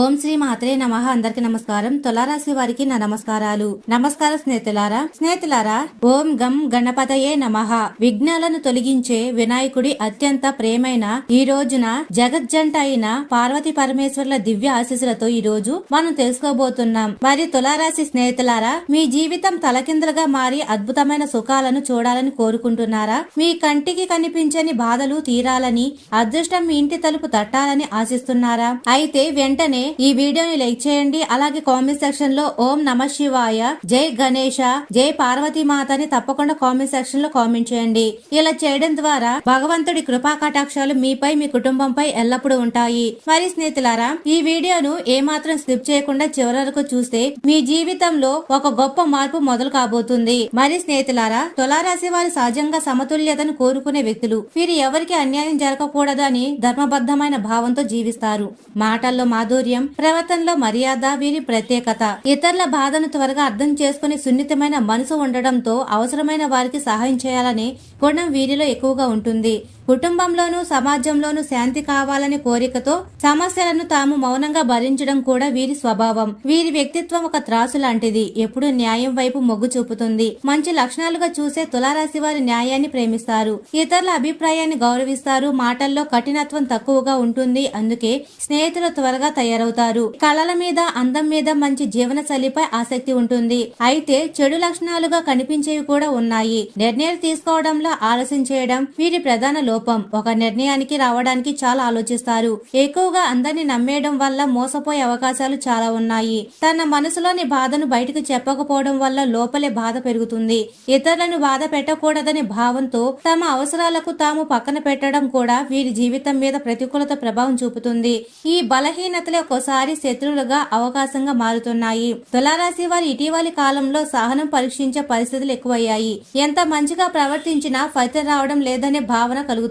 ఓం శ్రీ మాత్రే నమ. అందరికి నమస్కారం. తులారాశి వారికి నా నమస్కారాలు. నమస్కారం స్నేహితులారా స్నేహితులారా ఓం గం గణపతయే నమః. విఘ్నాలను తొలగించే వినాయకుడి అత్యంత ప్రేమైన ఈ రోజున జగజ్జంట అయిన పార్వతి పరమేశ్వర్ల దివ్య ఆశీస్సులతో ఈ రోజు మనం తెలుసుకోబోతున్నాం. మరి తులారాశి స్నేహితులారా మీ జీవితం తలకిందులుగా మారి అద్భుతమైన సుఖాలను చూడాలని కోరుకుంటున్నారా? మీ కంటికి కనిపించని బాధలు తీరాలని అదృష్టం మీ ఇంటి తలుపు తట్టాలని ఆశిస్తున్నారా? అయితే వెంటనే ఈ వీడియోని లైక్ చేయండి. అలాగే కామెంట్ సెక్షన్లో ఓం నమ శివాయ జై గణేష జై పార్వతీ మాత అని తప్పకుండా కామెంట్ సెక్షన్లో కామెంట్ చేయండి. ఇలా చేయడం ద్వారా భగవంతుడి కృపా కటాక్షాలు మీపై మీ కుటుంబంపై ఎల్లప్పుడూ ఉంటాయి. మరి స్నేహితులారా ఈ వీడియోను ఏమాత్రం స్కిప్ చేయకుండా చివరి వరకు చూస్తే మీ జీవితంలో ఒక గొప్ప మార్పు మొదలు కాబోతుంది. మరి స్నేహితులారా తులారాశి వారు సహజంగా సమతుల్యతను కోరుకునే వ్యక్తులు. వీరు ఎవరికి అన్యాయం జరగకూడదని ధర్మబద్ధమైన భావంతో జీవిస్తారు. మాటల్లో మాధుర్యం ప్రవర్తనలో మర్యాద వీరి ప్రత్యేకత. ఇతరుల బాధను త్వరగా అర్థం చేసుకుని సున్నితమైన మనసు ఉండడంతో అవసరమైన వారికి సహాయం చేయాలనే గుణం వీరిలో ఎక్కువగా ఉంటుంది. కుటుంబంలోనూ సమాజంలోనూ శాంతి కావాలనే కోరికతో సమస్యలను తాము మౌనంగా భరించడం కూడా వీరి స్వభావం. వీరి వ్యక్తిత్వం ఒక త్రాసు లాంటిది. ఎప్పుడు న్యాయం వైపు మొగ్గు చూపుతుంది. మంచి లక్షణాలుగా చూసే తులారాశి వారి న్యాయాన్ని ప్రేమిస్తారు. ఇతరుల అభిప్రాయాన్ని గౌరవిస్తారు. మాటల్లో కఠినత్వం తక్కువగా ఉంటుంది. అందుకే స్నేహితులు త్వరగా తయారవుతారు. కళల మీద అందం మీద మంచి జీవన శైలిపై ఆసక్తి ఉంటుంది. అయితే చెడు లక్షణాలుగా కనిపించేవి కూడా ఉన్నాయి. నిర్ణయాలు తీసుకోవడంలో ఆలస్యం చేయడం వీరి ప్రధాన లోపం. ఒక నిర్ణయానికి రావడానికి చాలా ఆలోచిస్తారు. ఎక్కువగా అందరిని నమ్మేయడం వల్ల మోసపోయే అవకాశాలు చాలా ఉన్నాయి. తన మనసులోని బాధను బయటకు చెప్పకపోవడం వల్ల లోపలే బాధ పెరుగుతుంది. ఇతరులను బాధ పెట్టకూడదనే భావంతో తమ అవసరాలకు తాము పక్కన పెట్టడం కూడా వీరి జీవితం మీద ప్రతికూలత ప్రభావం చూపుతుంది. ఈ బలహీనతలే ఒక్కోసారి శత్రువులుగా అవకాశంగా మారుతున్నాయి. తులారాశి వారి ఇటీవలి కాలంలో సహనం పరీక్షించే పరిస్థితులు ఎక్కువయ్యాయి. ఎంత మంచిగా ప్రవర్తించినా ఫలితం రావడం లేదనే భావన కలుగుతుంది.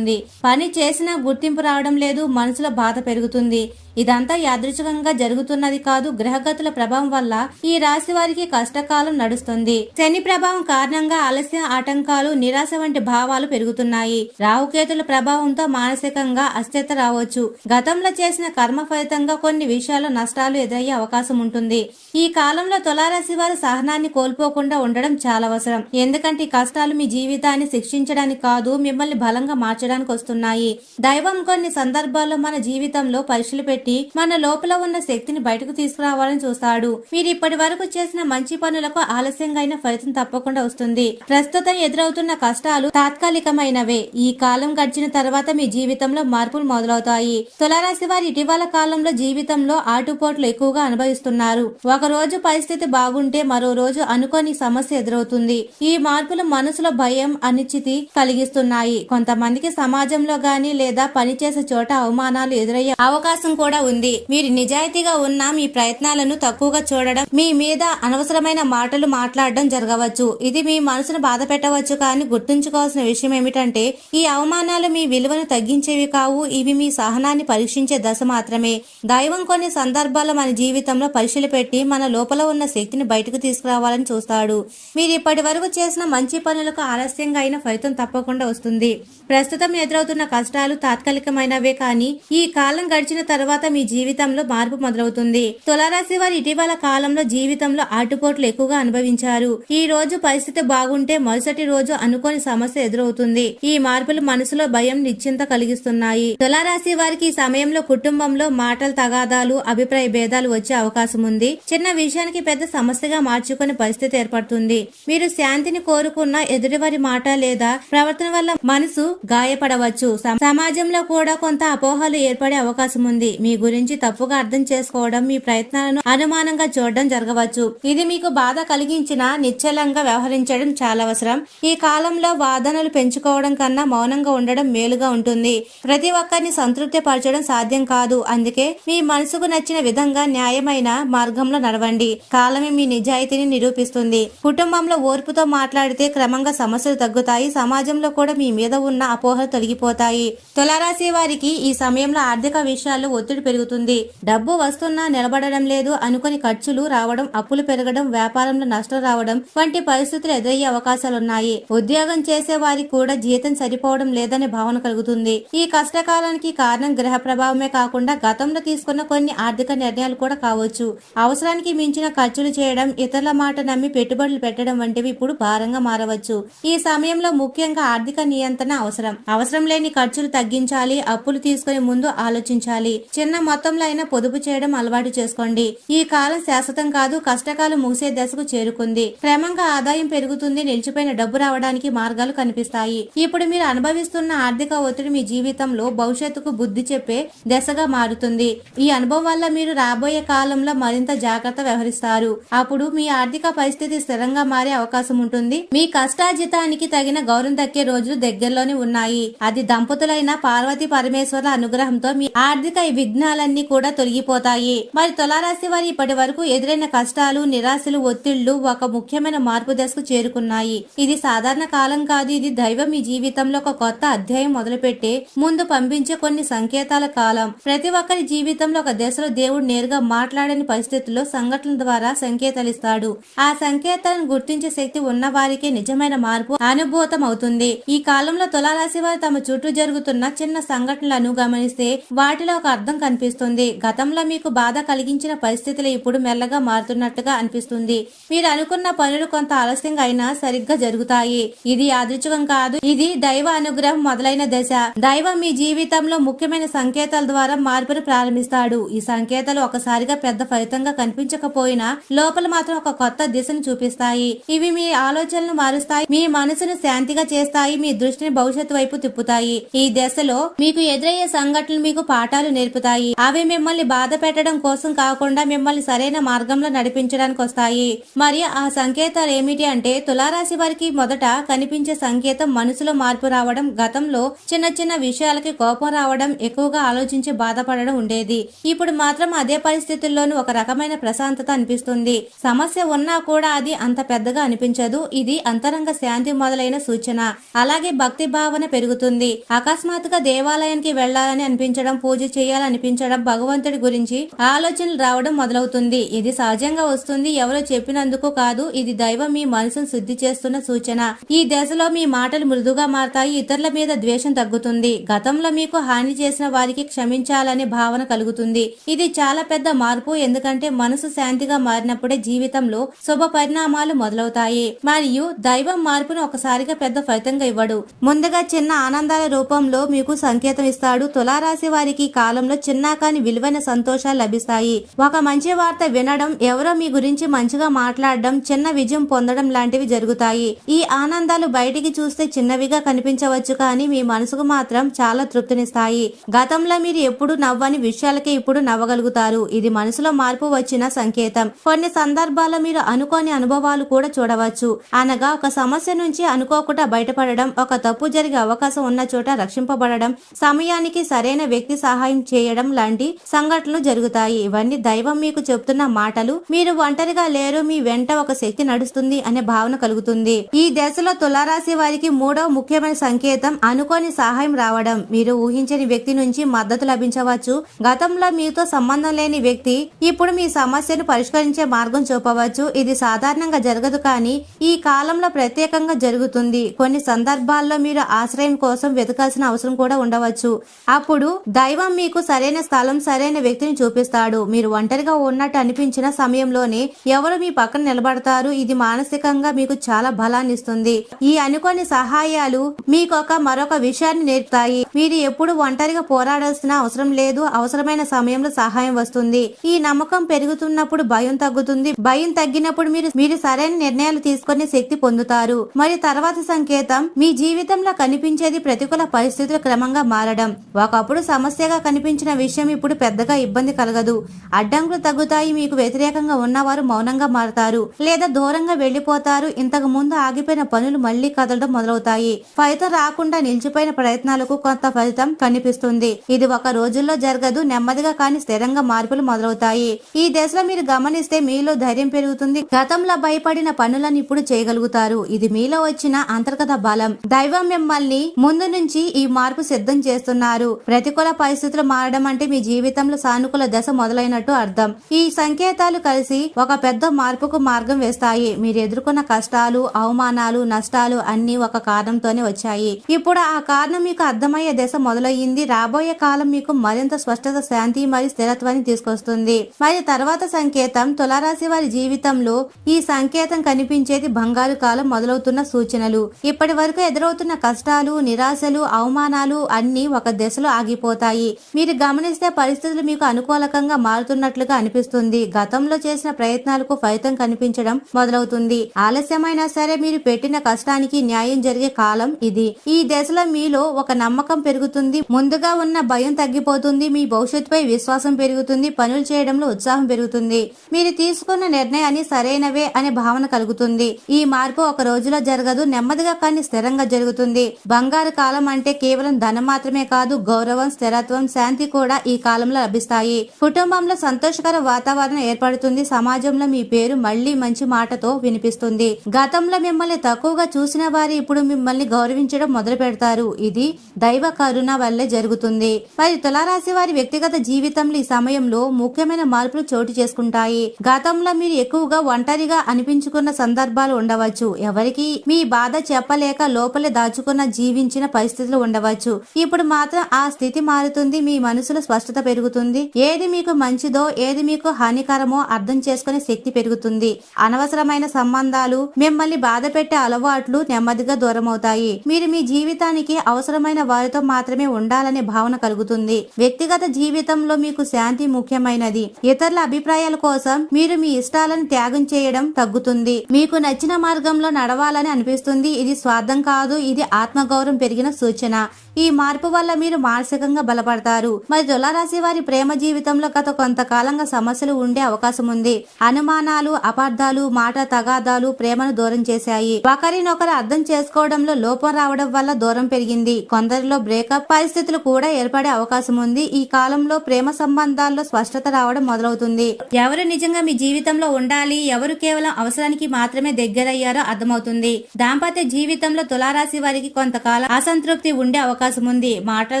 పని చేసినా గుర్తింపు రావడం లేదు మనసులో బాధ పెరుగుతుంది. ఇదంతా యాదృచ్ఛికంగా జరుగుతున్నది కాదు గ్రహగతుల ప్రభావం వల్ల ఈ రాశి వారికి కష్టకాలం నడుస్తుంది. శని ప్రభావం కారణంగా ఆలస్య ఆటంకాలు నిరాశ వంటి భావాలు పెరుగుతున్నాయి. రాహుకేతుల ప్రభావంతో మానసికంగా అస్థిరత రావచ్చు. గతంలో చేసిన కర్మ ఫలితంగా కొన్ని విషయాల్లో నష్టాలు ఎదురయ్యే అవకాశం ఉంటుంది. ఈ కాలంలో తులారాశి వారు సహనాన్ని కోల్పోకుండా ఉండడం చాలా అవసరం. ఎందుకంటే ఈ కష్టాలు మీ జీవితాన్ని శిక్షించడానికి కాదు మిమ్మల్ని బలంగా మార్చడానికి వస్తున్నాయి. దైవం కొన్ని సందర్భాల్లో మన జీవితంలో పరీక్షలు పెట్టి మన లోపల ఉన్న శక్తిని బయటకు తీసుకురావాలని చూస్తాడు. మీరు ఇప్పటి వరకు చేసిన మంచి పనులకు ఆలస్యంగా అయిన ఫలితం తప్పకుండా వస్తుంది. ప్రస్తుతం ఎదురవుతున్న కష్టాలు తాత్కాలికమైనవే. ఈ కాలం గడిచిన తర్వాత మీ జీవితంలో మార్పులు మొదలవుతాయి. తులారాశి వారి ఇటీవల కాలంలో జీవితంలో ఆటుపోట్లు ఎక్కువగా అనుభవిస్తున్నారు. ఒక రోజు పరిస్థితి బాగుంటే మరో రోజు అనుకోని సమస్య ఎదురవుతుంది. ఈ మార్పులు మనసులో భయం అనిశ్చితి కలిగిస్తున్నాయి. కొంతమందికి సమాజంలో గాని లేదా పనిచేసే చోట అవమానాలు ఎదురయ్యే అవకాశం కూడా ఉంది. మీరు నిజాయితీగా ఉన్న మీ ప్రయత్నాలను తక్కువగా చూడడం మీ మీద అనవసరమైన మాటలు మాట్లాడడం జరగవచ్చు. ఇది మీ మనసును బాధ పెట్టవచ్చు కానీ గుర్తుంచుకోవాల్సిన విషయం ఏమిటంటే ఈ అవమానాలు మీ విలువను తగ్గించేవి కావు. ఇవి మీ సహనాన్ని పరీక్షించే దశ మాత్రమే. దైవం కొన్ని సందర్భాల్లో మన జీవితంలో పరీక్షలు పెట్టి మన లోపల ఉన్న శక్తిని బయటకు తీసుకురావాలని చూస్తాడు. మీరు ఇప్పటి వరకు చేసిన మంచి పనులకు ఆలస్యంగా అయిన ఫలితం తప్పకుండా వస్తుంది. ప్రస్తుతం ఎదురవుతున్న కష్టాలు తాత్కాలికమైనవే కానీ ఈ కాలం గడిచిన తర్వాత మీ జీవితంలో మార్పు మొదలవుతుంది. తులారాశి వారు ఇటీవల కాలంలో జీవితంలో ఆటుపోట్లు ఎక్కువగా అనుభవించారు. ఈ రోజు పరిస్థితి బాగుంటే మరుసటి రోజు అనుకోని సమస్య ఎదురవుతుంది. ఈ మార్పులు మనసులో భయం నిశ్చింత కలిగిస్తున్నాయి. తులారాశి వారికి ఈ సమయంలో కుటుంబంలో మాటల తగాదాలు అభిప్రాయ భేదాలు వచ్చే అవకాశం ఉంది. చిన్న విషయానికి పెద్ద సమస్యగా మార్చుకునే పరిస్థితి ఏర్పడుతుంది. మీరు శాంతిని కోరుకున్న ఎదుటివారి మాట లేదా ప్రవర్తన వల్ల మనసు గాయపడవచ్చు. సమాజంలో కూడా కొంత అపోహలు ఏర్పడే అవకాశం ఉంది. మీ గురించి తప్పుగా అర్థం చేసుకోవడం మీ ప్రయత్నాలను అనుమానంగా చూడడం జరగవచ్చు. ఇది మీకు బాధ కలిగించిన నిశ్చలంగా వ్యవహరించడం చాలా అవసరం. ఈ కాలంలో వాదనలు పెంచుకోవడం కన్నా మౌనంగా ఉండడం మేలుగా ఉంటుంది. ప్రతి ఒక్కరిని సంతృప్తి పరచడం సాధ్యం కాదు. అందుకే మీ మనసుకు నచ్చిన విధంగా న్యాయమైన మార్గంలో నడవండి. కాలమే మీ నిజాయితీని నిరూపిస్తుంది. కుటుంబంలో ఓర్పుతో మాట్లాడితే క్రమంగా సమస్యలు తగ్గుతాయి. సమాజంలో కూడా మీ మీద ఉన్న అపోహలు తొలగిపోతాయి. తులారాశి వారికి ఈ సమయంలో ఆర్థిక విషయాలు ఒత్తిడి ఒత్తిడి పెరుగుతుంది. డబ్బు వస్తున్నా నిలబడడం లేదు అనుకుని ఖర్చులు రావడం అప్పులు పెరగడం వ్యాపారంలో నష్టం రావడం వంటి పరిస్థితులు ఎదురయ్యే అవకాశాలున్నాయి. ఉద్యోగం చేసే వారికి కూడా జీతం సరిపోవడం లేదనే భావన కలుగుతుంది. ఈ కష్టకాలానికి కారణం గ్రహ ప్రభావమే కాకుండా గతంలో తీసుకున్న కొన్ని ఆర్థిక నిర్ణయాలు కూడా కావచ్చు. అవసరానికి మించిన ఖర్చులు చేయడం ఇతరుల మాట నమ్మి పెట్టుబడులు పెట్టడం వంటివి ఇప్పుడు భారంగా మారవచ్చు. ఈ సమయంలో ముఖ్యంగా ఆర్థిక నియంత్రణ అవసరం. అవసరం లేని ఖర్చులు తగ్గించాలి అప్పులు తీసుకునే ముందు ఆలోచించాలి. చిన్న మొత్తంలో అయినా పొదుపు చేయడం అలవాటు చేసుకోండి. ఈ కాలం శాశ్వతం కాదు కష్టకాలం ముగిసే దశకు చేరుకుంది. క్రమంగా ఆదాయం పెరుగుతుంది నిలిచిపోయిన డబ్బు రావడానికి మార్గాలు కనిపిస్తాయి. ఇప్పుడు మీరు అనుభవిస్తున్న ఆర్థిక ఒత్తిడి మీ జీవితంలో భవిష్యత్తుకు బుద్ధి చెప్పే దశగా మారుతుంది. ఈ అనుభవం వల్ల మీరు రాబోయే కాలంలో మరింత జాగ్రత్త వ్యవహరిస్తారు. అప్పుడు మీ ఆర్థిక పరిస్థితి స్థిరంగా మారే అవకాశం ఉంటుంది. మీ కష్టాజితానికి తగిన గౌరవం దక్కే రోజులు దగ్గరలోనే ఉన్నాయి. అది దంపతులైన పార్వతి పరమేశ్వరుల అనుగ్రహంతో మీ ఆర్థిక విఘ్నాలన్నీ కూడా తొలగిపోతాయి. మరి తులారాశి వారి ఇప్పటి వరకు ఎదురైన కష్టాలు నిరాశలు ఒత్తిళ్ళు ఒక ముఖ్యమైన మార్పు దశకు చేరుకున్నాయి. ఇది సాధారణ కాలం కాదు. ఇది దైవం మీ జీవితంలో ఒక కొత్త అధ్యాయం మొదలుపెట్టే ముందు పంపించే కొన్ని సంకేతాల కాలం. ప్రతి ఒక్కరి జీవితంలో ఒక దశలో దేవుడు నేరుగా మాట్లాడని పరిస్థితుల్లో సంఘటనల ద్వారా సంకేతాలు ఇస్తాడు ఆ సంకేతాలను గుర్తించే శక్తి ఉన్న వారికే నిజమైన మార్పు అనుభూతం అవుతుంది. ఈ కాలంలో తులారాశి వారు తమ చుట్టూ జరుగుతున్న చిన్న సంఘటనలను గమనిస్తే వాటిలో ఒక అర్థం కనిపిస్తుంది. గతంలో మీకు బాధ కలిగించిన పరిస్థితులు ఇప్పుడు మెల్లగా మారుతున్నట్టుగా అనిపిస్తుంది. మీరు అనుకున్న పనులు కొంత ఆలస్యంగా అయినా సరిగ్గా జరుగుతాయి. ఇది యాదృచ్ఛికం కాదు. ఇది దైవ అనుగ్రహం మొదలైన దశ. దైవం మీ జీవితంలో ముఖ్యమైన సంకేతాల ద్వారా మార్పును ప్రారంభిస్తాడు. ఈ సంకేతాలు ఒకసారిగా పెద్ద ఫలితంగా కనిపించకపోయినా లోపల మాత్రం ఒక కొత్త దిశను చూపిస్తాయి. ఇవి మీ ఆలోచనలు మారుస్తాయి. మీ మనసును శాంతిగా చేస్తాయి. మీ దృష్టిని భవిష్యత్తు వైపు తిప్పుతాయి. ఈ దశలో మీకు ఎదురయ్యే సంఘటనలు మీకు పాఠాలు నేర్పుతాయి. అవి మిమ్మల్ని బాధ పెట్టడం కోసం కాకుండా మిమ్మల్ని సరైన మార్గంలో నడిపించడానికి వస్తాయి. మరి ఆ సంకేతాలు ఏమిటి అంటే తులారాశి వారికి మొదట కనిపించే సంకేతం మనసులో మార్పు రావడం గతంలో చిన్న చిన్న విషయాలకి కోపం రావడం ఎక్కువగా ఆలోచించి బాధపడడం ఉండేది. ఇప్పుడు మాత్రం అదే పరిస్థితుల్లోనూ ఒక రకమైన ప్రశాంతత అనిపిస్తుంది. సమస్య ఉన్నా కూడా అది అంత పెద్దగా అనిపించదు. ఇది అంతరంగ శాంతి మొదలైన సూచన. అలాగే భక్తి భావన పెరుగుతుంది. అకస్మాత్తుగా దేవాలయానికి వెళ్ళాలని అనిపించడం పూజ చేయాలనిపించడం భగవంతుడి గురించి ఆలోచనలు రావడం మొదలవుతుంది. ఇది సహజంగా వస్తుంది. ఎవరో చెప్పినందుకు కాదు. ఇది దైవం మీ మనసును శుద్ధి చేస్తున్న సూచన. ఈ దశలో మీ మాటలు మృదుగా మారతాయి. ఇతరుల మీద ద్వేషం తగ్గుతుంది. గతంలో మీకు హాని చేసిన వారికి క్షమించాలనే భావన కలుగుతుంది. ఇది చాలా పెద్ద మార్పు. ఎందుకంటే మనసు శాంతిగా మారినప్పుడే జీవితంలో శుభ పరిణామాలు మొదలవుతాయి. మరియు దైవం మార్పును ఒకసారిగా పెద్ద ఫలితంగా ఇవ్వడు. ముందుగా చిన్న ఆనందాల రూపంలో మీకు సంకేతం ఇస్తాడు. తులారాశి వారికి కాలంలో చిన్న కాని విలువైన సంతోషాలు లభిస్తాయి. ఒక మంచి వార్త వినడం ఎవరో మీ గురించి మంచిగా మాట్లాడడం చిన్న విజయం పొందడం లాంటివి జరుగుతాయి. ఈ ఆనందాలు బయటికి చూస్తే చిన్నవిగా కనిపించవచ్చు కానీ మీ మనసుకు మాత్రం చాలా తృప్తినిస్తాయి. గతంలో మీరు ఎప్పుడు నవ్వని విషయాలకే ఇప్పుడు నవ్వగలుగుతారు. ఇది మనసులో మార్పు వచ్చిన సంకేతం. కొన్ని సందర్భాల్లో మీరు అనుకోని అనుభవాలు కూడా చూడవచ్చు. అనగా ఒక సమస్య నుంచి అనుకోకుండా బయటపడడం ఒక తప్పు జరిగే అవకాశం ఉన్న చోట రక్షింపబడడం సమయానికి సరైన వ్యక్తి సహాయం చేయడం లాంటి సంఘటనలు జరుగుతాయి. ఇవన్నీ దైవం మీకు చెప్తున్న మాటలు. మీరు ఒంటరిగా లేరు. మీ వెంట ఒక శక్తి నడుస్తుంది అనే భావన కలుగుతుంది. ఈ దశలో తులారాశి వారికి మూడవ ముఖ్యమైన సంకేతం అనుకోని సహాయం రావడం. మీరు ఊహించని వ్యక్తి నుంచి మద్దతు లభించవచ్చు. గతంలో మీతో సంబంధం లేని వ్యక్తి ఇప్పుడు మీ సమస్యను పరిష్కరించే మార్గం చూపవచ్చు. ఇది సాధారణంగా జరగదు కానీ ఈ కాలంలో ప్రత్యేకంగా జరుగుతుంది. కొన్ని సందర్భాల్లో మీరు ఆశ్రయం కోసం వెతకాల్సిన అవసరం కూడా ఉండవచ్చు. అప్పుడు దైవం మీకు సరైన సరైన స్థలం సరైన వ్యక్తిని చూపిస్తాడు. మీరు ఒంటరిగా ఉన్నట్టు అనిపించిన సమయంలోనే ఎవరు మీ పక్కన నిలబడతారు? ఇది మానసికంగా మీకు చాలా బలాన్ని ఇస్తుంది. ఈ అనుకోని సహాయాలు మీకు ఒక మరొక విషయాన్ని నేర్పుతాయి. మీరు ఎప్పుడు ఒంటరిగా పోరాడాల్సిన అవసరం లేదు. అవసరమైన సమయంలో సహాయం వస్తుంది. ఈ నమ్మకం పెరుగుతున్నప్పుడు భయం తగ్గుతుంది. భయం తగ్గినప్పుడు మీరు మీరు సరైన నిర్ణయాలు తీసుకునే శక్తి పొందుతారు. మరి తర్వాత సంకేతం మీ జీవితంలో కనిపించేది ప్రతికూల పరిస్థితులు క్రమంగా మారడం. ఒకప్పుడు సమస్యగా కనిపించిన విషయం ఇప్పుడు పెద్దగా ఇబ్బంది కలగదు. అడ్డంకులు తగ్గుతాయి మీకు వ్యతిరేకంగా ఉన్నవారు మౌనంగా మారతారు. లేదా దూరంగా వెళ్ళిపోతారు ఇంతకు ముందు ఆగిపోయిన పనులు మళ్ళీ కదలడం మొదలవుతాయి. ఫలితం రాకుండా నిలిచిపోయిన ప్రయత్నాలకు కొంత ఫలితం కనిపిస్తుంది. ఇది ఒక రోజుల్లో జరగదు నెమ్మదిగా కానీ స్థిరంగా మార్పులు మొదలవుతాయి. ఈ దశలో మీరు గమనిస్తే మీలో ధైర్యం పెరుగుతుంది. గతంలో భయపడిన పనులను ఇప్పుడు చేయగలుగుతారు. ఇది మీలో వచ్చిన అంతర్గత బలం. దైవం మిమ్మల్ని ముందు నుంచి ఈ మార్పు సిద్ధం చేస్తున్నారు. ప్రతికూల పరిస్థితులు మారడం అంటే మీ జీవితంలో సానుకూల దశ మొదలైనట్టు అర్థం. ఈ సంకేతాలు కలిసి ఒక పెద్ద మార్పుకు మార్గం వేస్తాయి. మీరు ఎదుర్కొన్న కష్టాలు అవమానాలు నష్టాలు అన్ని ఒక కారణంతోనే వచ్చాయి. ఇప్పుడు ఆ కారణం మీకు అర్థమయ్యే దశ మొదలయ్యింది. రాబోయే కాలం మీకు మరింత స్పష్టత శాంతి మరియు స్థిరత్వాన్ని తీసుకొస్తుంది. మరి తర్వాత సంకేతం తులారాశి వారి జీవితంలో ఈ సంకేతం కనిపించేది బంగారు కాలం మొదలవుతున్న సూచనలు. ఇప్పటి వరకు ఎదురవుతున్న కష్టాలు నిరాశలు అవమానాలు అన్ని ఒక దశలో ఆగిపోతాయి. మీరు గమనిస్తే పరిస్థితులు మీకు అనుకూలకంగా మారుతున్నట్లుగా అనిపిస్తుంది. గతంలో చేసిన ప్రయత్నాలకు ఫలితం కనిపించడం మొదలవుతుంది. ఆలస్యమైనా సరే మీరు పెట్టిన కష్టానికి న్యాయం జరిగే కాలం ఇది. ఈ దశలో మీలో ఒక నమ్మకం పెరుగుతుంది. ముందుగా ఉన్న భయం తగ్గిపోతుంది. మీ భవిష్యత్తుపై విశ్వాసం పెరుగుతుంది. పనులు చేయడంలో ఉత్సాహం పెరుగుతుంది. మీరు తీసుకున్న నిర్ణయాన్ని సరైనవే అనే భావన కలుగుతుంది. ఈ మార్పు ఒక రోజులో జరగదు. నెమ్మదిగా కానీ స్థిరంగా జరుగుతుంది. బంగారు కాలం అంటే కేవలం ధనం మాత్రమే కాదు గౌరవం స్థిరత్వం శాంతి కూడా ఈ కాలంలో లభిస్తాయి. కుటుంబంలో సంతోషకర వాతావరణం ఏర్పడుతుంది. సమాజంలో మీ పేరు మళ్ళీ మంచి మాటతో వినిపిస్తుంది. గతంలో మిమ్మల్ని తక్కువగా చూసిన వారు ఇప్పుడు మిమ్మల్ని గౌరవించడం మొదలు పెడతారు. ఇది దైవ కరుణ వల్లే జరుగుతుంది. మరి తులారాశి వారి వ్యక్తిగత జీవితంలో ఈ సమయంలో ముఖ్యమైన మార్పులు చోటు చేసుకుంటాయి. గతంలో మీరు ఎక్కువగా ఒంటరిగా అనిపించుకున్న సందర్భాలు ఉండవచ్చు. ఎవరికి మీ బాధ చెప్పలేక లోపలే దాచుకున్న జీవించిన పరిస్థితులు ఉండవచ్చు. ఇప్పుడు మాత్రం ఆ స్థితి మారుతుంది. మీ మనసులో స్పష్టత పెరుగుతుంది. ఏది మీకు మంచిదో ఏది మీకు హానికరమో అర్థం చేసుకునే శక్తి పెరుగుతుంది. అనవసరమైన సంబంధాలు మిమ్మల్ని బాధ పెట్టే అలవాట్లు నెమ్మదిగా దూరం అవుతాయి మీరు మీ జీవితానికి అవసరమైన వారితో మాత్రమే ఉండాలనే భావన కలుగుతుంది. వ్యక్తిగత జీవితంలో మీకు శాంతి ముఖ్యమైనది. ఇతరుల అభిప్రాయాల కోసం మీరు మీ ఇష్టాలను త్యాగం చేయడం తగ్గుతుంది. మీకు నచ్చిన మార్గంలో నడవాలని అనిపిస్తుంది. ఇది స్వార్థం కాదు ఇది ఆత్మగౌరవం పెరిగిన సూచన. ఈ మార్పు వల్ల మీరు మానసికంగా బలపడతారు. మరి తులారాశి వారి ప్రేమ జీవితంలో గత కొంతకాలంగా సమస్యలు ఉండే అవకాశం ఉంది అనుమానాలు అపార్థాలు మాట తగాదాలు ప్రేమను దూరం చేశాయి. ఒకరినొకరు అర్థం చేసుకోవడంలో లోపం రావడం వల్ల దూరం పెరిగింది. కొందరిలో బ్రేకప్ పరిస్థితులు కూడా ఏర్పడే అవకాశం ఉంది ఈ కాలంలో ప్రేమ సంబంధాల్లో స్పష్టత రావడం మొదలవుతుంది. ఎవరు నిజంగా మీ జీవితంలో ఉండాలి? ఎవరు కేవలం అవసరానికి మాత్రమే దగ్గరయ్యారో అర్థమవుతుంది. దాంపత్య జీవితంలో తులారాశి వారికి కొంతకాలం అసంతృప్తి ఉండే అవకాశం ఉంది మాటల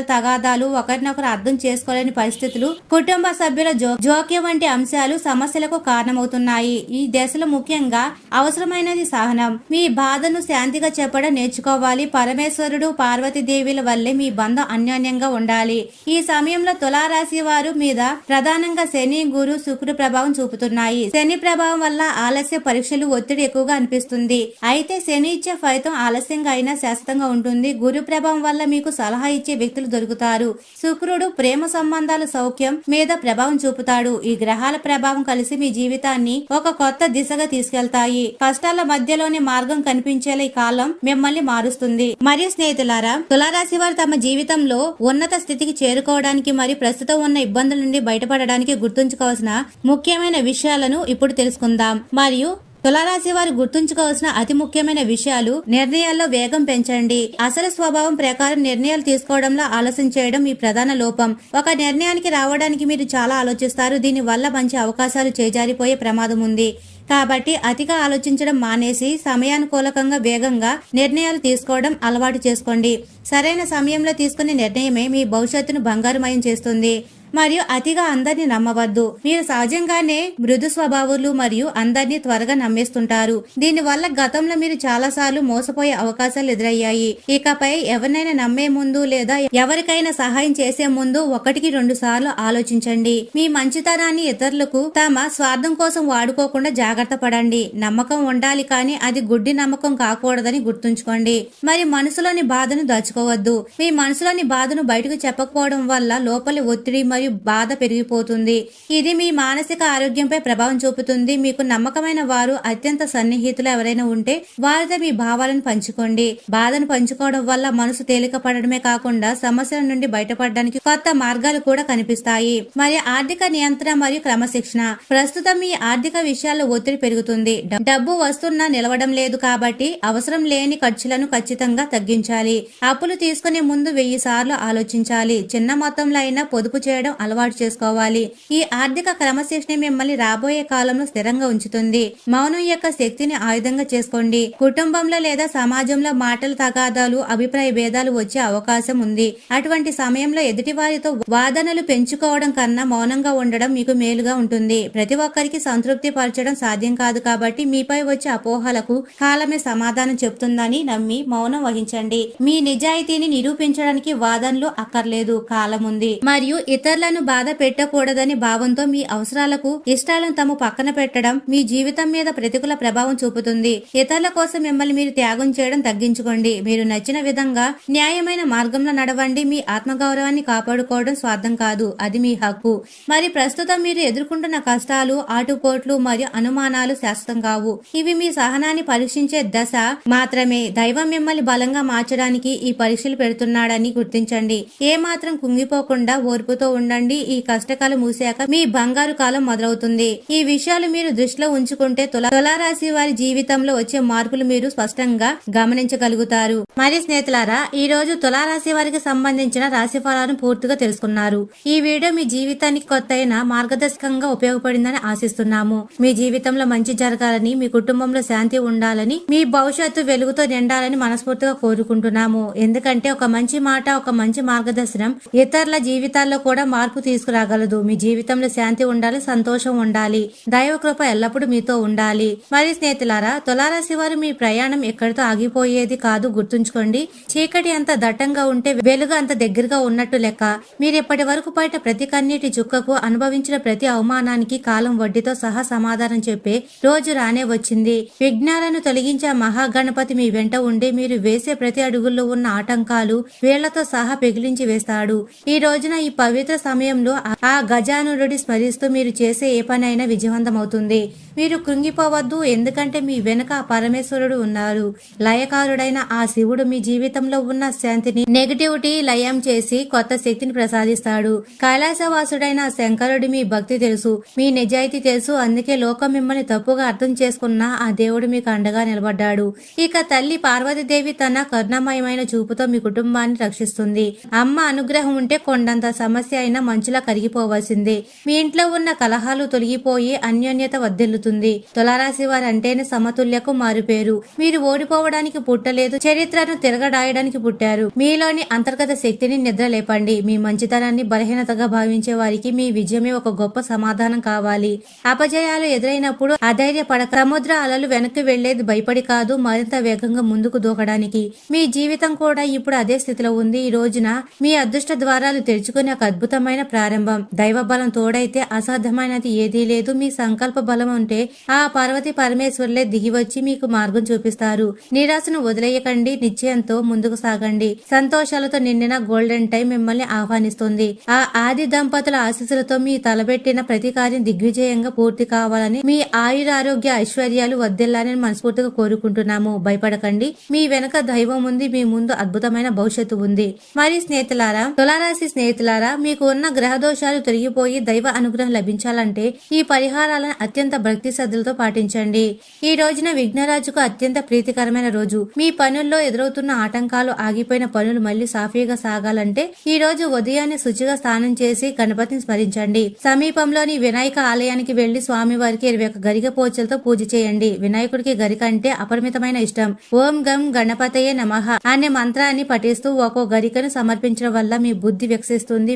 తగాదాలు ఒకరినొకరు అర్థం చేసుకోలేని పరిస్థితులు కుటుంబ సభ్యుల జో- జోక్యం వంటి అంశాలు సమస్యలకు కారణమవుతున్నాయి. ఈ దశలో ముఖ్యంగా అవసరమైనది సహనం. మీ బాధను శాంతిగా చెప్పడం నేర్చుకోవాలి. పరమేశ్వరుడు పార్వతీదేవిల వల్లే మీ బంధం అన్యోన్యంగా ఉండాలి. ఈ సమయంలో తులారాశి వారు మీద ప్రధానంగా శని గురు శుక్రుడు ప్రభావం చూపుతున్నాయి. శని ప్రభావం వల్ల ఆలస్య పరీక్షలు ఒత్తిడి ఎక్కువగా అనిపిస్తుంది. అయితే శని ఇచ్చే ఫలితం ఆలస్యంగా అయినా శాశ్వతంగా ఉంటుంది. గురు ప్రభావం వల్ల మీకు సలహా ఇచ్చే వ్యక్తులు దొరుకుతారు. శుక్రుడు ప్రేమ సంబంధాల సౌఖ్యం మీద ప్రభావం చూపుతాడు. ఈ గ్రహాల ప్రభావం కలిసి మీ జీవితాన్ని ఒక కొత్త దిశగా తీసుకెళ్తాయి. కష్టాల మధ్యలోనే మార్గం కనిపించేలా ఈ కాలం మిమ్మల్ని మారుస్తుంది. మరియు స్నేహితులారా తులారాశి వారు తమ జీవితంలో ఉన్నత స్థితికి చేరుకోవడానికి మరియు ప్రస్తుతం ఉన్న ఇబ్బందుల నుండి బయటపడడానికి గుర్తుంచుకోవాల్సిన ముఖ్యమైన విషయాలను ఇప్పుడు తెలుసుకుందాం. మరియు తులారాశి వారు గుర్తుంచుకోవాల్సిన అతి ముఖ్యమైన విషయాలు నిర్ణయాల్లో వేగం పెంచండి. అసలు స్వభావం ప్రకారం నిర్ణయాలు తీసుకోవడంలో ఆలస్యం చేయడం మీ ప్రధాన లోపం. ఒక నిర్ణయానికి రావడానికి మీరు చాలా ఆలోచిస్తారు. దీని వల్ల మంచి అవకాశాలు చేజారిపోయే ప్రమాదం ఉంది. కాబట్టి అతిగా ఆలోచించడం మానేసి సమయానుకూలకంగా వేగంగా నిర్ణయాలు తీసుకోవడం అలవాటు చేసుకోండి. సరైన సమయంలో తీసుకునే నిర్ణయమే మీ భవిష్యత్తును బంగారుమయం చేస్తుంది. మరియు అతిగా అందరిని నమ్మవద్దు. మీరు సహజంగానే మృదు స్వభావులు మరియు అందరినీ త్వరగా నమ్మేస్తుంటారు. దీనివల్ల గతంలో మీరు చాలా సార్లు మోసపోయే అవకాశాలు ఎదురయ్యాయి. ఇకపై ఎవరినైనా నమ్మే ముందు లేదా ఎవరికైనా సహాయం చేసే ముందు ఒకటికి రెండు సార్లు ఆలోచించండి. మీ మంచితనాన్ని ఇతరులకు తమ స్వార్థం కోసం వాడుకోకుండా జాగ్రత్త పడండి. నమ్మకం ఉండాలి కానీ అది గుడ్డి నమ్మకం కాకూడదని గుర్తుంచుకోండి. మరి మనసులోని బాధను దాచుకోవద్దు. మీ మనసులోని బాధను బయటకు చెప్పకపోవడం వల్ల లోపలి ఒత్తిడి మరియు బాధ పెరిగిపోతుంది. ఇది మీ మానసిక ఆరోగ్యంపై ప్రభావం చూపుతుంది. మీకు నమ్మకమైన వారు అత్యంత సన్నిహితులు ఎవరైనా ఉంటే వారితో మీ భావాలను పంచుకోండి. బాధను పంచుకోవడం వల్ల మనసు తేలిక పడడమే కాకుండా సమస్యల నుండి బయటపడడానికి కొత్త మార్గాలు కూడా కనిపిస్తాయి. మరి ఆర్థిక నియంత్రణ మరియు క్రమశిక్షణ. ప్రస్తుతం మీ ఆర్థిక విషయాల్లో ఒత్తిడి పెరుగుతుంది. డబ్బు వస్తున్నా నిలవడం లేదు కాబట్టి అవసరం లేని ఖర్చులను ఖచ్చితంగా తగ్గించాలి. అప్పులు తీసుకునే ముందు వెయ్యి సార్లు ఆలోచించాలి. చిన్న మొత్తంలో అయినా పొదుపు చేయడం అలవాటు చేసుకోవాలి. ఈ ఆర్థిక క్రమశిక్షణ మిమ్మల్ని రాబోయే కాలంలో స్థిరంగా ఉంచుతుంది. మౌనం యొక్క శక్తిని ఆయుధంగా చేసుకోండి. కుటుంబంలో లేదా సమాజంలో మాటల తగాదాలు అభిప్రాయ భేదాలు వచ్చే అవకాశం ఉంది. అటువంటి సమయంలో ఎదుటి వారితో వాదనలు పెంచుకోవడం కన్నా మౌనంగా ఉండడం మీకు మేలుగా ఉంటుంది. ప్రతి ఒక్కరికి సంతృప్తి పరచడం సాధ్యం కాదు కాబట్టి మీపై వచ్చే అపోహలకు కాలమే సమాధానం చెప్తుందని నమ్మి మౌనం వహించండి. మీ నిజాయితీని నిరూపించడానికి వాదనలు అక్కర్లేదు. కాలం ఉంది. మరియు ఇతరులను బాధ పెట్టకూడదని భావంతో మీ అవసరాలకు ఇష్టాలను తమ పక్కన పెట్టడం మీ జీవితం మీద ప్రతికూల ప్రభావం చూపుతుంది. ఇతరుల కోసం మిమ్మల్ని మీరు త్యాగం చేయడం తగ్గించుకోండి. మీరు నచ్చిన విధంగా న్యాయమైన మార్గంలో నడవండి. మీ ఆత్మగౌరవాన్ని కాపాడుకోవడం స్వార్థం కాదు. అది మీ హక్కు. మరి ప్రస్తుతం మీరు ఎదుర్కొంటున్న కష్టాలు ఆటుపోట్లు మరియు అనుమానాలు శాశ్వతం కావు. ఇవి మీ సహనాన్ని పరీక్షించే దశ మాత్రమే. దైవం మిమ్మల్ని బలంగా మార్చడానికి ఈ పరీక్షలు పెడుతున్నాడని గుర్తించండి. ఏ మాత్రం కుంగిపోకుండా ఓర్పుతో ఉండండి. ఈ కష్టకాలం మూసాక మీ బంగారు కాలం మొదలవుతుంది. ఈ విషయాలు మీరు దృష్టిలో ఉంచుకుంటే తుల తులారాశి వారి జీవితంలో వచ్చే మార్పులు మీరు స్పష్టంగా గమనించగలుగుతారు. మరి స్నేహితులారా ఈ రోజు తులారాశి వారికి సంబంధించిన రాశి ఫలాలను పూర్తిగా తెలుసుకున్నారు. ఈ వీడియో మీ జీవితానికి కొత్త మార్గదర్శకంగా ఉపయోగపడిందని ఆశిస్తున్నాము. మీ జీవితంలో మంచి జరగాలని మీ కుటుంబంలో శాంతి ఉండాలని మీ భవిష్యత్తు వెలుగుతో నిండాలని మనస్ఫూర్తిగా కోరుకుంటున్నాము. ఎందుకంటే ఒక మంచి మాట ఒక మంచి మార్గదర్శనం ఇతరుల జీవితాల్లో కూడా మార్పు తీసుకురాగలదు. మీ జీవితంలో శాంతి ఉండాలి సంతోషం ఉండాలి. దైవ కృప ఎల్లప్పుడూ మీతో ఉండాలి. మరి స్నేహితులారా తులారాశి వారు మీ ప్రయాణం ఎక్కడితో ఆగిపోయేది కాదు గుర్తుంచుకోండి. చీకటి అంత దట్టంగా ఉంటే వెలుగు అంత దగ్గరగా ఉన్నట్టు లెక్క. మీరు ఇప్పటి వరకు బయట ప్రతి కన్నీటి చుక్కకు అనుభవించిన ప్రతి అవమానానికి కాలం వడ్డీతో సహా సమాధానం చెప్పే రోజు రానే వచ్చింది. విఘ్నాలను తొలగించే మహాగణపతి మీ వెంట ఉండి మీరు వేసే ప్రతి అడుగుల్లో ఉన్న ఆటంకాలు వేళ్ళతో సహా పెగిలించి వేస్తాడు. ఈ రోజున ఈ పవిత్ర సమయంలో ఆ- గజానుడి స్మరిస్తూ మీరు చేసే ఏ పనైనా విజయవంతమవుతుంది. మీరు కృంగిపోవద్దు ఎందుకంటే మీ వెనుక పరమేశ్వరుడు ఉన్నారు. లయకారుడైన ఆ శివుడు మీ జీవితంలో ఉన్న శాంతిని నెగటివిటీ లయం చేసి కొత్త శక్తిని ప్రసాదిస్తాడు. కైలాసవాసుడైన శంకరుడి మీ భక్తి తెలుసు మీ నిజాయితీ తెలుసు. అందుకే లోకం మిమ్మల్ని తప్పుగా అర్థం చేసుకున్న ఆ దేవుడు మీకు అండగా నిలబడ్డాడు. ఇక తల్లి పార్వతీదేవి తన కరుణమయమైన చూపుతో మీ కుటుంబాన్ని రక్షిస్తుంది. అమ్మ అనుగ్రహం ఉంటే కొండంత సమస్య అయినా మంచులా కరిగిపోవాల్సిందే. మీ ఇంట్లో ఉన్న కలహాలు తొలగిపోయి అన్యోన్యత వద్దెల్లుతుంది. తులారాశి వారంటేనే సమతుల్యకు మారుపేరు. మీరు ఓడిపోవడానికి పుట్టలేదు చరిత్రను తిరగడాయడానికి పుట్టారు. మీలోని అంతర్గత శక్తిని నిద్రలేపండి. మీ మంచితనాన్ని బలహీనతగా భావించే వారికి మీ విజయమే ఒక గొప్ప సమాధానం కావాలి. అపజయాలు ఎదురైనప్పుడు అధైర్యపడక సముద్ర అలలు వెనక్కి వెళ్ళేది భయపడి కాదు మరింత వేగంగా ముందుకు దూకడానికి. మీ జీవితం కూడా ఇప్పుడు అదే స్థితిలో ఉంది. ఈ రోజున మీ అదృష్ట ద్వారాలు తెరుచుకునే ఒక అద్భుతమైన ప్రారంభం. దైవ బలం తోడైతే అసాధ్యమైనది ఏదీ లేదు. మీ సంకల్ప బలం ఉంటే ఆ పార్వతి పరమేశ్వర్లే దిగివచ్చి మీకు మార్గం చూపిస్తారు. నిరాశను వదిలేయకండి. నిశ్చయంతో ముందుకు సాగండి. సంతోషాలతో నిండిన గోల్డెన్ టైం మిమ్మల్ని ఆహ్వానిస్తుంది. ఆ ఆది దంపతుల ఆశీస్సులతో మీ తలబెట్టిన ప్రతి కార్యం దిగ్విజయంగా పూర్తి కావాలని మీ ఆయుర ఆరోగ్య ఐశ్వర్యాలు వద్దెల్లాలని మనస్ఫూర్తిగా కోరుకుంటున్నాము. భయపడకండి. మీ వెనక దైవం ఉంది. మీ ముందు అద్భుతమైన భవిష్యత్తు ఉంది. మరి స్నేహితులారా తులారాశి స్నేహితులారా మీకు ఉన్న గ్రహదోషాలు తొలగిపోయి దైవ అనుగ్రహం లభించాలంటే ఈ పరిహారాలను అత్యంత భక్తి శ్రద్ధలతో పాటించండి. ఈ రోజున విఘ్నరాజుకు అత్యంత ప్రీతికరమైన రోజు. మీ పనుల్లో ఎదురవుతున్న ఆటంకాలు ఆగిపోయిన పనులు మళ్ళీ సాఫీగా సాగాలంటే ఈ రోజు ఉదయాన్నే శుచిగా స్నానం చేసి గణపతిని స్మరించండి. సమీపంలోని వినాయక ఆలయానికి వెళ్ళి స్వామివారికి ఇరవై ఒక గరిక పోచలతో పూజ చేయండి. వినాయకుడికి గరిక అంటే అపరిమితమైన ఇష్టం. ఓం గం గణపతయే నమః అనే మంత్రాన్ని పఠిస్తూ ఒక్కో గరికను సమర్పించడం వల్ల మీ బుద్ధి వికసిస్తుంది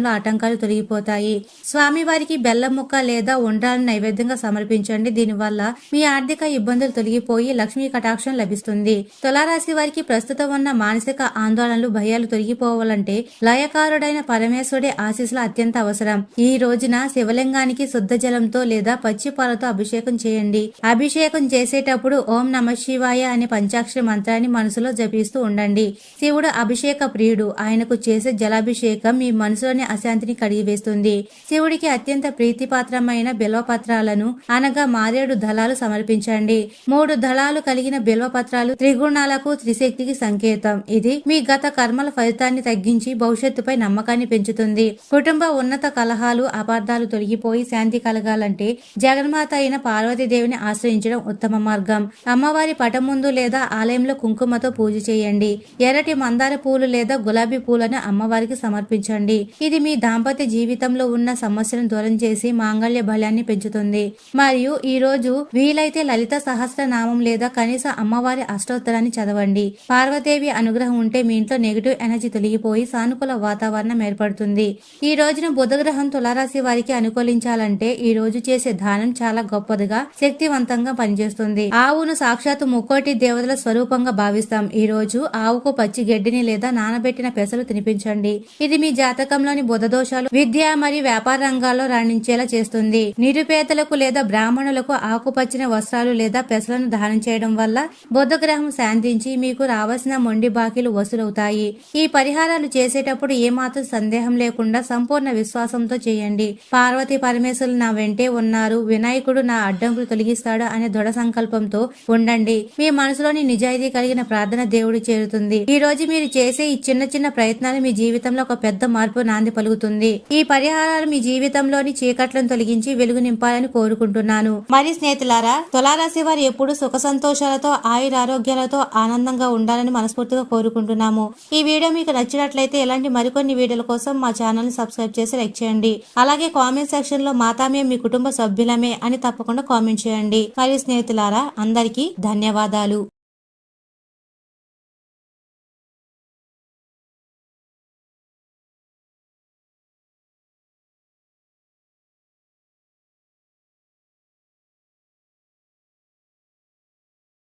వ్యాపారంలో ఆటంకాలు తొలగిపోతాయి. స్వామివారికి బెల్లం ముక్క లేదా ఉండ్రాలను నైవేద్యంగా సమర్పించండి. దీనివల్ల మీ ఆర్థిక ఇబ్బందులు తొలగిపోయి లక్ష్మీ కటాక్షం లభిస్తుంది. తులారాశి వారికి ప్రస్తుతం ఉన్న మానసిక ఆందోళనలు భయాలు తొలగిపోవాలంటే లయకారుడైన పరమేశ్వరుడి ఆశీస్సులు అత్యంత అవసరం. ఈ రోజున శివలింగానికి శుద్ధ జలంతో లేదా పచ్చి పాలతో అభిషేకం చేయండి. అభిషేకం చేసేటప్పుడు ఓం నమ శివాయ అనే పంచాక్షరి మంత్రాన్ని మనసులో జపిస్తూ ఉండండి. శివుడు అభిషేక ప్రియుడు. ఆయనకు చేసే జలాభిషేకం మీ మనసులోని అశాంతిని కడిగివేస్తుంది. శివుడికి అత్యంత ప్రీతిపాత్రమైన బిల్వపత్రాలను అనగా మారేడు దళాలు సమర్పించండి. మూడు దళాలు కలిగిన బిల్వపత్రాలు త్రిగుణాలకు త్రిశక్తికి సంకేతం. ఇది మీ గత కర్మల ఫలితాన్ని తగ్గించి భవిష్యత్తుపై నమ్మకాన్ని పెంచుతుంది. కుటుంబ ఉన్నత కలహాలు అపార్థాలు తొలగిపోయి శాంతి కలగాలంటే జగన్మాత అయిన పార్వతీదేవిని ఆశ్రయించడం ఉత్తమ మార్గం. అమ్మవారి పటం ముందు లేదా ఆలయంలో కుంకుమతో పూజ చేయండి. ఎర్రటి మందార పూలు లేదా గులాబీ పూలను అమ్మవారికి సమర్పించండి. ఇది మీ దాంపత్య జీవితంలో ఉన్న సమస్యలను దూరం చేసి మాంగళ్య బలాన్ని పెంచుతుంది. మరియు ఈ రోజు వీలైతే లలిత సహస్రనామం లేదా కనీస అమ్మవారి అష్టోత్తరాన్ని చదవండి. పార్వతేవి అనుగ్రహం ఉంటే మీ ఇంట్లో నెగిటివ్ ఎనర్జీ తొలగిపోయి సానుకూల వాతావరణం ఏర్పడుతుంది. ఈ రోజున బుధగ్రహం తులారాశి వారికి అనుకూలించాలంటే ఈ రోజు చేసే దానం చాలా గొప్పదిగా శక్తివంతంగా పనిచేస్తుంది. ఆవును సాక్షాత్తు ముక్కోటి దేవతల స్వరూపంగా భావిస్తాం. ఈ రోజు ఆవుకు పచ్చి గడ్డిని లేదా నానబెట్టిన పెసలు తినిపించండి. ఇది మీ జాతకంలోని బుధ దోషాలు విద్య మరియు వ్యాపార రంగాల్లో రాణించేలా చేస్తుంది. నిరుపేదలకు లేదా బ్రాహ్మణులకు ఆకుపచ్చిన వస్త్రాలు లేదా పెసలను దానం చేయడం వల్ల బుధ గ్రహం శాంతించి మీకు రావాల్సిన మొండి బాకీలు వసూలవుతాయి. ఈ పరిహారాలు చేసేటప్పుడు ఏమాత్రం సందేహం లేకుండా సంపూర్ణ విశ్వాసంతో చేయండి. పార్వతి పరమేశ్వరులు నా వెంటే ఉన్నారు. వినాయకుడు నా అడ్డంకులు తొలగిస్తాడు అనే దృఢ సంకల్పంతో ఉండండి. మీ మనసులోని నిజాయితీ కలిగిన ప్రార్థన దేవుడు చేరుతుంది. ఈ రోజు మీరు చేసే ఈ చిన్న చిన్న ప్రయత్నాలు మీ జీవితంలో ఒక పెద్ద మార్పు నాంది పలుకుతుంది. ఈ పరిహారాలు మీ జీవితంలోని చీకట్లను తొలగించి వెలుగు నింపాలని కోరుకుంటున్నాను. మరి స్నేహితులారా తులారాశి వారు ఎప్పుడు సుఖ సంతోషాలతో ఆయుర ఆరోగ్యాలతో ఆనందంగా ఉండాలని మనస్ఫూర్తిగా కోరుకుంటున్నాము. ఈ వీడియో మీకు నచ్చినట్లయితే ఇలాంటి మరికొన్ని వీడియోల కోసం మా ఛానల్ని సబ్స్క్రైబ్ చేసి లైక్ చేయండి. అలాగే కామెంట్ సెక్షన్లో మాతామే మీ కుటుంబ సభ్యులమే అని తప్పకుండా కామెంట్ చేయండి. మరియు స్నేహితులారా అందరికీ ధన్యవాదాలు.